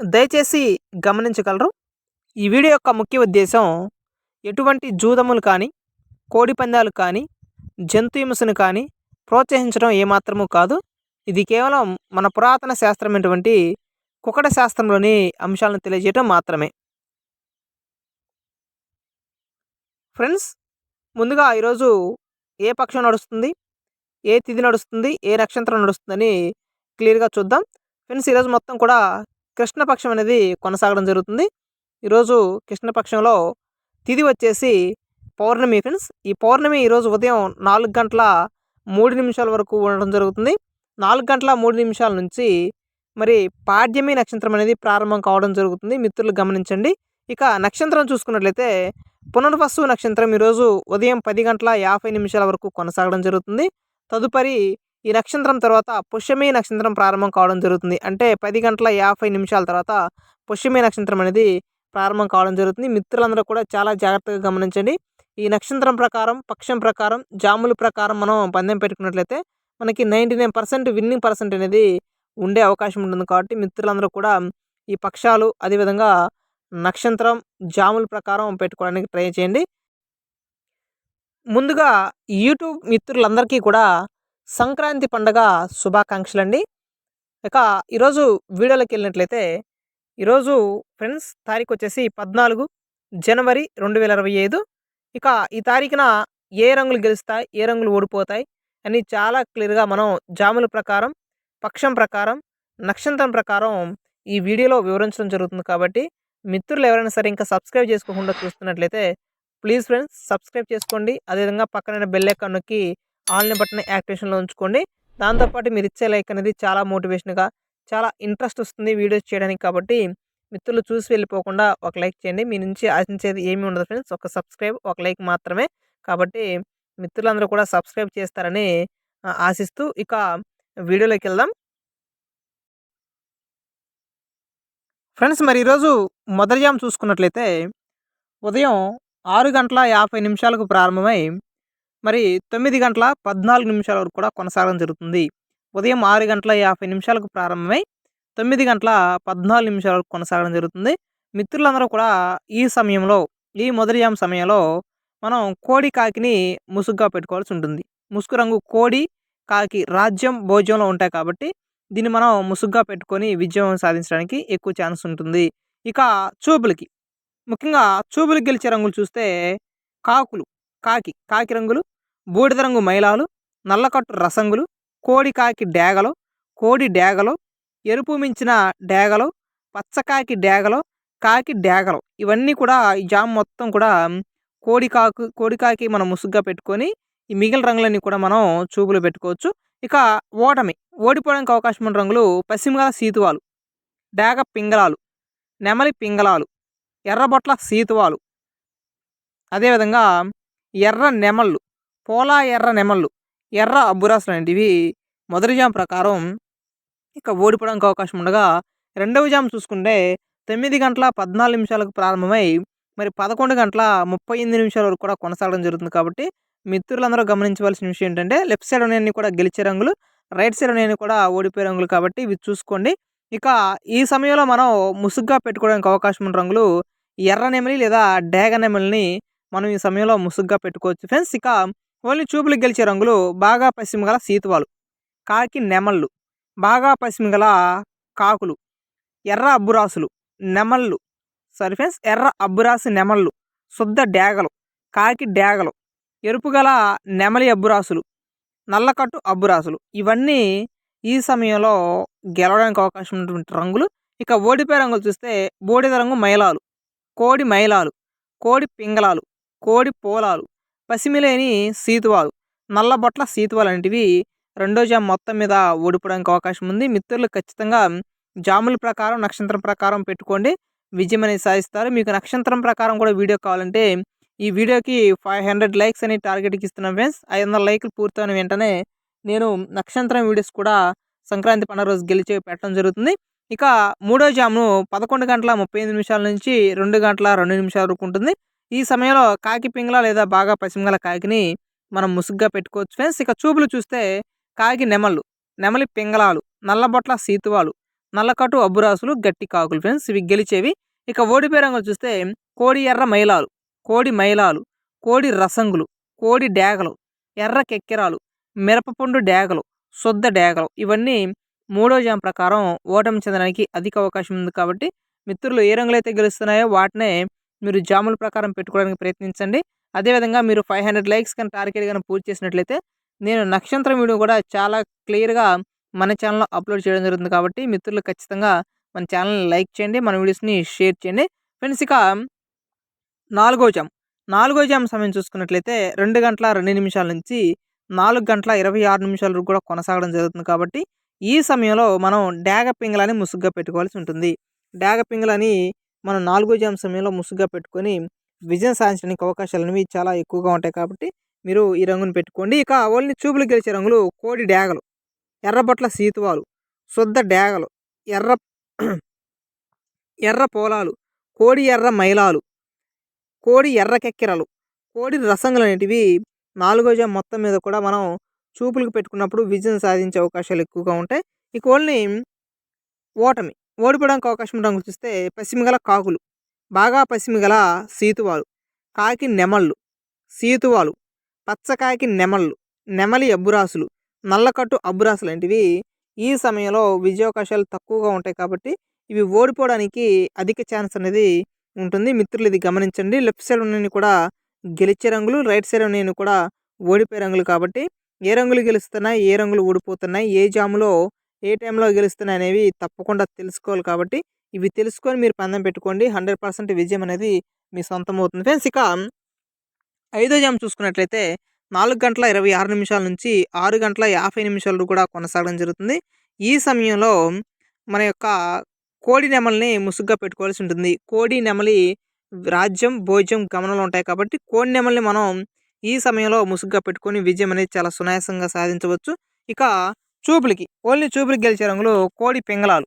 దయచేసి గమనించగలరు. ఈ వీడియో యొక్క ముఖ్య ఉద్దేశం ఎటువంటి జూదములు కానీ కోడి పందాలు కానీ జంతు హింసను కానీ ప్రోత్సహించడం ఏమాత్రము కాదు. ఇది కేవలం మన పురాతన శాస్త్రమైనటువంటి కుకట శాస్త్రంలోని అంశాలను తెలియజేయడం మాత్రమే. ఫ్రెండ్స్ ముందుగా ఈరోజు ఏ పక్షం నడుస్తుంది ఏ తిథి నడుస్తుంది ఏ నక్షత్రం నడుస్తుందని క్లియర్గా చూద్దాం. ఫ్రెండ్స్ ఈరోజు మొత్తం కూడా కృష్ణపక్షం అనేది కొనసాగడం జరుగుతుంది. ఈరోజు కృష్ణపక్షంలో తిది వచ్చేసి పౌర్ణమి ఫ్రెండ్స్. ఈ పౌర్ణమి ఈరోజు ఉదయం నాలుగు గంటల మూడు నిమిషాల వరకు ఉండడం జరుగుతుంది. నాలుగు గంటల మూడు నిమిషాల నుంచి మరి పాడ్యమి నక్షత్రం అనేది ప్రారంభం కావడం జరుగుతుంది. మిత్రులు గమనించండి. ఇక నక్షత్రం చూసుకున్నట్లయితే పునర్వసు నక్షత్రం ఈరోజు ఉదయం పది గంటల యాభై నిమిషాల వరకు కొనసాగడం జరుగుతుంది. తదుపరి ఈ నక్షత్రం తర్వాత పుష్యమి నక్షత్రం ప్రారంభం కావడం జరుగుతుంది. అంటే పది గంటల యాభై నిమిషాల తర్వాత పుష్యమి నక్షత్రం అనేది ప్రారంభం కావడం జరుగుతుంది. మిత్రులందరూ కూడా చాలా జాగ్రత్తగా గమనించండి. ఈ నక్షత్రం ప్రకారం పక్షం ప్రకారం జాముల ప్రకారం మనం పందెం పెట్టుకున్నట్లయితే మనకి ninety nine percent winning percent అనేది ఉండే అవకాశం ఉంటుంది. కాబట్టి మిత్రులందరూ కూడా ఈ పక్షాలు అదేవిధంగా నక్షత్రం జాముల ప్రకారం పెట్టుకోవడానికి ట్రై చేయండి. ముందుగా యూట్యూబ్ మిత్రులందరికీ కూడా సంక్రాంతి పండగ శుభాకాంక్షలు అండి ఇక ఈరోజు వీడియోలోకి వెళ్ళినట్లయితే ఈరోజు ఫ్రెండ్స్ తారీఖు వచ్చేసి పద్నాలుగు జనవరి రెండు వేల ఇరవై ఐదు. ఇక ఈ తారీఖున ఏ రంగులు గెలుస్తాయి ఏ రంగులు ఓడిపోతాయి అని చాలా క్లియర్గా మనం జాముల ప్రకారం పక్షం ప్రకారం నక్షత్రం ప్రకారం ఈ వీడియోలో వివరించడం జరుగుతుంది కాబట్టి మిత్రులు ఎవరైనా సరే ఇంకా సబ్స్క్రైబ్ చేసుకోకుండా చూస్తున్నట్లయితే ప్లీజ్ ఫ్రెండ్స్ సబ్స్క్రైబ్ చేసుకోండి. అదేవిధంగా పక్కన బెల్ ఐకాన్ నొక్కి ఆన్లైన్ బటన్ యాక్టివేషన్లో ఉంచుకోండి. దాంతోపాటు మీరు ఇచ్చే లైక్ అనేది చాలా మోటివేషన్గా చాలా ఇంట్రెస్ట్ వస్తుంది వీడియోస్ చేయడానికి కాబట్టి. మిత్రులు చూసి వెళ్ళిపోకుండా ఒక లైక్ చేయండి. మీ నుంచి ఆశించేది ఏమీ ఉండదు ఫ్రెండ్స్. ఒక సబ్స్క్రైబ్ ఒక లైక్ మాత్రమే. కాబట్టి మిత్రులందరూ కూడా సబ్స్క్రైబ్ చేస్తారని ఆశిస్తూ ఇక వీడియోలోకి వెళ్దాం. ఫ్రెండ్స్ మరి ఈరోజు మొదటి చూసుకున్నట్లయితే ఉదయం ఆరు గంటల యాభై నిమిషాలకు ప్రారంభమై మరి తొమ్మిది గంటల పద్నాలుగు నిమిషాల వరకు కూడా కొనసాగడం జరుగుతుంది. ఉదయం ఆరు గంటల యాభై నిమిషాలకు ప్రారంభమై తొమ్మిది గంటల పద్నాలుగు నిమిషాల వరకు కొనసాగడం జరుగుతుంది. మిత్రులందరూ కూడా ఈ సమయంలో ఈ మొదటియాం సమయంలో మనం కోడి కాకిని ముసుగుగా పెట్టుకోవాల్సి ఉంటుంది. ముసుగు రంగు కోడి కాకి రాజ్యం భోజ్యంలో ఉంటాయి కాబట్టి దీన్ని మనం ముసుగ్గా పెట్టుకొని విజయం సాధించడానికి ఎక్కువ ఛాన్స్ ఉంటుంది. ఇక చూపులకి. ముఖ్యంగా చూపులు గెలిచే రంగులు చూస్తే కాకులు. కాకి కాకి రంగులు బూడిద రంగు మైలాలు నల్లకట్టు రసంగులు కోడి కాకి డేగలు కోడి డేగలు ఎరుపు మించిన డేగలు పచ్చకాకి డేగలు కాకి డేగలు. ఇవన్నీ కూడా ఈ జామ్ మొత్తం కూడా కోడి కాకు కోడి కాకి మనం ముసుగ్గా పెట్టుకొని ఈ మిగిలిన రంగులన్నీ కూడా మనం చూపులు పెట్టుకోవచ్చు. ఇక ఓటమి ఓడిపోవడానికి అవకాశం ఉన్న రంగులు పశ్చిమగల సీతువాలు డేగ పింగళాలు నెమలి పింగళాలు ఎర్రబొట్ల సీతువాలు. అదేవిధంగా ఎర్ర నెమళ్ళు పోలా ఎర్ర నెమళ్ళు ఎర్ర అబ్బురాసులు అనేటివి మొదటి జామ్ ప్రకారం ఇక ఓడిపోవడానికి అవకాశం ఉండగా రెండవ జామ్ చూసుకుంటే తొమ్మిది గంటల పద్నాలుగు నిమిషాలకు ప్రారంభమై మరి పదకొండు గంటల ముప్పై ఎనిమిది నిమిషాల వరకు కూడా కొనసాగడం జరుగుతుంది కాబట్టి మిత్రులందరూ గమనించవలసిన విషయం ఏంటంటే లెఫ్ట్ సైడ్ ఉన్నాయన్నీ కూడా గెలిచే రంగులు రైట్ సైడ్ ఉన్నాయన్నీ కూడా ఓడిపోయే రంగులు కాబట్టి ఇవి చూసుకోండి. ఇక ఈ సమయంలో మనం ముసుగ్గా పెట్టుకోవడానికి అవకాశం ఉన్న రంగులు ఎర్ర నెమలి లేదా డేగ నెమలిని మనం ఈ సమయంలో ముసుగ్గా పెట్టుకోవచ్చు. ఫ్రెండ్స్ ఇక ఓన్లీ చూపులు గెలిచే రంగులు బాగా పశ్చిమ గల సీతువాలు కాకి నెమళ్ళు బాగా పశ్చిమ గల కాకులు ఎర్ర అబ్బురాసులు నెమళ్ళు సారీ ఫ్రెండ్స్ ఎర్ర అబ్బురాసి నెమళ్ళు శుద్ధ డేగలు కాకి డేగలు ఎరుపు గల నెమలి అబ్బురాసులు నల్లకట్టు అబ్బురాసులు ఇవన్నీ ఈ సమయంలో గెలవడానికి అవకాశం ఉన్నటువంటి రంగులు. ఇక ఓడిపోయే రంగులు చూస్తే బూడిద రంగు మైలాలు కోడి మైలాలు కోడి పింగళాలు కోడి పోలాలు పసిమిలేని సీతువాలు నల్లబొట్ల సీతువాలు అనేటివి రెండో జామ్ మొత్తం మీద ఓడిపోవడానికి అవకాశం ఉంది. మిత్రులు ఖచ్చితంగా జాముల ప్రకారం నక్షత్రం ప్రకారం పెట్టుకోండి. విజయం అనేది సాధిస్తారు. మీకు నక్షత్రం ప్రకారం కూడా వీడియో కావాలంటే ఈ వీడియోకి ఫైవ్ హండ్రెడ్ లైక్స్ అని టార్గెట్కి ఇస్తున్నాం ఫ్రెండ్స్. ఐదు వందల లైక్లు పూర్తయిన వెంటనే నేను నక్షత్రం వీడియోస్ కూడా సంక్రాంతి పండుగ రోజు గెలిచి పెట్టడం జరుగుతుంది. ఇక మూడో జామును పదకొండు గంటల ముప్పై ఎనిమిది నిమిషాల నుంచి రెండు గంటల రెండు నిమిషాల వరకు ఉంటుంది. ఈ సమయంలో కాకి పింగళ లేదా బాగా పసిమిగల కాకిని మనం ముసుగ్గా పెట్టుకోవచ్చు. ఫ్రెండ్స్ ఇక చూపులు చూస్తే కాకి నెమళ్ళు నెమలి పింగళాలు నల్లబొట్ల సీతువాలు నల్లకట్టు అబ్బురాసులు గట్టి కాకులు. ఫ్రెండ్స్ ఇవి గెలిచేవి. ఇక ఓడిపోయే రంగులు చూస్తే కోడి ఎర్ర మైలాలు కోడి మైలాలు కోడి రసంగులు కోడి డేగలు ఎర్ర కెక్కిరాలు మిరపపండు డేగలు శుద్ధ డేగలు. ఇవన్నీ మూడో జామ్ ప్రకారం ఓటమి చెందడానికి అధిక అవకాశం ఉంది కాబట్టి మిత్రులు ఏ రంగులైతే గెలుస్తున్నాయో వాటినే మీరు జాముల ప్రకారం పెట్టుకోవడానికి ప్రయత్నించండి. అదేవిధంగా మీరు ఫైవ్ హండ్రెడ్ లైక్స్ కానీ టార్గెట్ కానీ పూర్తి చేసినట్లయితే నేను నక్షత్రం వీడియో కూడా చాలా క్లియర్గా మన ఛానల్లో అప్లోడ్ చేయడం జరుగుతుంది కాబట్టి మిత్రులు ఖచ్చితంగా మన ఛానల్ని లైక్ చేయండి మన వీడియోస్ని షేర్ చేయండి. ఫ్రెండ్స్ ఇక నాలుగో జామ్. నాలుగో జామ్ సమయం చూసుకున్నట్లయితే రెండు గంటల రెండు నిమిషాల నుంచి నాలుగు గంటల ఇరవై ఆరు నిమిషాల వరకు కూడా కొనసాగడం జరుగుతుంది కాబట్టి ఈ సమయంలో మనం డాగ పింగలని ముసుగ్గా పెట్టుకోవాల్సి ఉంటుంది. డాగ పింగలని మనం నాలుగో జామ్ సమయంలో ముసుగ్గా పెట్టుకొని విజయం సాధించడానికి అవకాశాలు అనేవి చాలా ఎక్కువగా ఉంటాయి కాబట్టి మీరు ఈ రంగును పెట్టుకోండి. ఇక ఓన్లీ చూపులు గెలిచే రంగులు కోడి డ్యాగలు ఎర్రబట్ల సీతువాలు శుద్ధ డ్యాగలు ఎర్ర ఎర్ర పోలాలు కోడి ఎర్ర మైలాలు కోడి ఎర్ర కెక్కిరలు కోడి రసంగులు అనేటివి నాలుగో జామ్ మొత్తం మీద కూడా మనం చూపులకు పెట్టుకున్నప్పుడు విజయం సాధించే అవకాశాలు ఎక్కువగా ఉంటాయి. ఈ ఓన్లీ ఓటమి. ఓడిపోవడానికి అవకాశం ఉన్న చూస్తే పశ్చిమగల కాకులు బాగా పశ్చిమగల సీతువాలు కాకి నెమళ్ళు సీతువాలు పచ్చకాయకి నెమళ్ళు నెమలి అబ్బురాసులు నల్లకట్టు అబ్బురాసులు లాంటివి ఈ సమయంలో విజయావకాశాలు తక్కువగా ఉంటాయి కాబట్టి ఇవి ఓడిపోవడానికి అధిక ఛాన్స్ అనేది ఉంటుంది. మిత్రులు ఇది గమనించండి. లెఫ్ట్ సైడ్ ఉన్నవి కూడా గెలిచే రంగులు రైట్ సైడ్ ఉన్నవి కూడా ఓడిపోయే రంగులు కాబట్టి ఏ రంగులు గెలుస్తున్నాయి ఏ రంగులు ఓడిపోతున్నాయి ఏ జాములో ఏ టైంలో గెలుస్తున్నాయి అనేవి తప్పకుండా తెలుసుకోవాలి కాబట్టి ఇవి తెలుసుకొని మీరు పందెం పెట్టుకోండి. హండ్రెడ్ పర్సెంట్ విజయం అనేది మీ సొంతం అవుతుంది ఫ్రెండ్స్ ఇక ఐదో జామ్ చూసుకున్నట్లయితే నాలుగు గంటల ఇరవై ఆరు నిమిషాల నుంచి ఆరు గంటల యాభై నిమిషాలు కూడా కొనసాగడం జరుగుతుంది. ఈ సమయంలో మన యొక్క కోడి నెమల్ని ముసుగ్గా పెట్టుకోవాల్సి ఉంటుంది. కోడి నెమలి రాజ్యం భోజ్యం గమనంలో ఉంటాయి కాబట్టి కోడి నెమల్ని మనం ఈ సమయంలో ముసుగ్గా పెట్టుకొని విజయం అనేది చాలా సునాయాసంగా సాధించవచ్చు. ఇక చూపులకి. ఓన్లీ చూపులకి గెలిచే రంగులు కోడి పింగళాలు.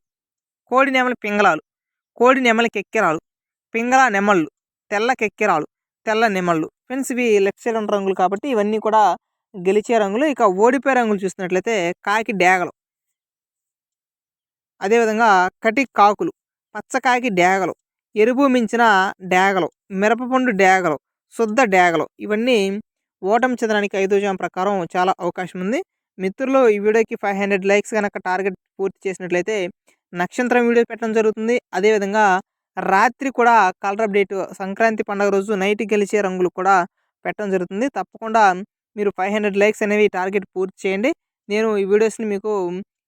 కోడి నెమలి పింగళాలు. కోడి నెమలి కెక్కెరాలు. పింగళ నెమళ్ళు. తెల్ల కెక్కెరాలు. తెల్ల నెమళ్ళు. ఫ్రెండ్స్ ఇవి లెఫ్ట్ సైడ్ ఉన్న రంగులు కాబట్టి ఇవన్నీ కూడా గెలిచే రంగులు. ఇక ఓడిపోయే రంగులు చూసినట్లయితే కాకి డేగలు. అదేవిధంగా కటి కాకులు. పచ్చకాకి డేగలు. ఎరుపు మించిన డేగలు. మిరపపండు డేగలు. శుద్ధ డేగలు. ఇవన్నీ ఓటమి చెందడానికి ఐదో జాం ప్రకారం చాలా అవకాశం ఉంది. మిత్రులు ఈ వీడియోకి ఫైవ్ హండ్రెడ్ లైక్స్ కనుక టార్గెట్ పూర్తి చేసినట్లయితే నక్షత్రం వీడియో పెట్టడం జరుగుతుంది. అదేవిధంగా రాత్రి కూడా కలర్ అప్డేట్ సంక్రాంతి పండుగ రోజు నైట్ గెలిచే రంగులు కూడా పెట్టడం జరుగుతుంది. తప్పకుండా మీరు ఫైవ్ హండ్రెడ్ లైక్స్ అనేవి టార్గెట్ పూర్తి చేయండి. నేను ఈ వీడియోస్ని మీకు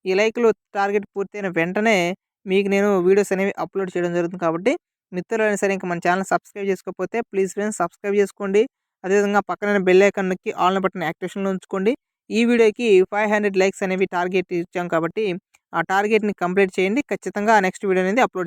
ఈ లైక్లు టార్గెట్ పూర్తయిన వెంటనే మీకు నేను వీడియోస్ అనేవి అప్లోడ్ చేయడం జరుగుతుంది కాబట్టి మిత్రులైనా సరే ఇంకా మన ఛానల్ సబ్స్క్రైబ్ చేసుకోకపోతే ప్లీజ్ ఫ్రెండ్స్ సబ్స్క్రైబ్ చేసుకోండి. అదేవిధంగా పక్కన బెల్ ఐకాన్ నొక్కి ఆల్ బటన్ యాక్టివేషన్లో ఉంచుకోండి. ఈ వీడియోకి ఫైవ్ హండ్రెడ్ లైక్స్ అనేవి టార్గెట్ ఇచ్చాం కాబట్టి ఆ టార్గెట్ని కంప్లీట్ చేయండి. ఖచ్చితంగా నెక్స్ట్ వీడియో అనేది అప్లోడ్